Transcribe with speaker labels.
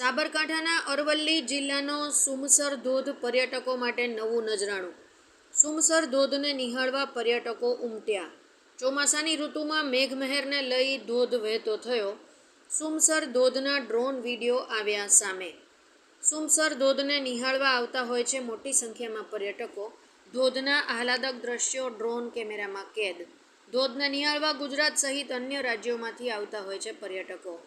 Speaker 1: સાબરકાંઠાના અરવલ્લી જિલ્લાનો સુમસર ધોધ પર્યટકો માટે નવું નજરાણું. સુમસર ધોધને નિહાળવા પર્યટકો ઉમટ્યા. ચોમાસાની ઋતુમાં મેઘમહેરને લઈ ધોધ વહેતો થયો. સુમસર ધોધના ડ્રોન વીડિયો આવ્યા સામે. સુમસર ધોધને નિહાળવા આવતા હોય છે મોટી સંખ્યામાં પર્યટકો. ધોધના આહલાદક દ્રશ્યો ડ્રોન કેમેરામાં કેદ. ધોધને નિહાળવા ગુજરાત સહિત અન્ય રાજ્યોમાંથી આવતા હોય છે પર્યટકો.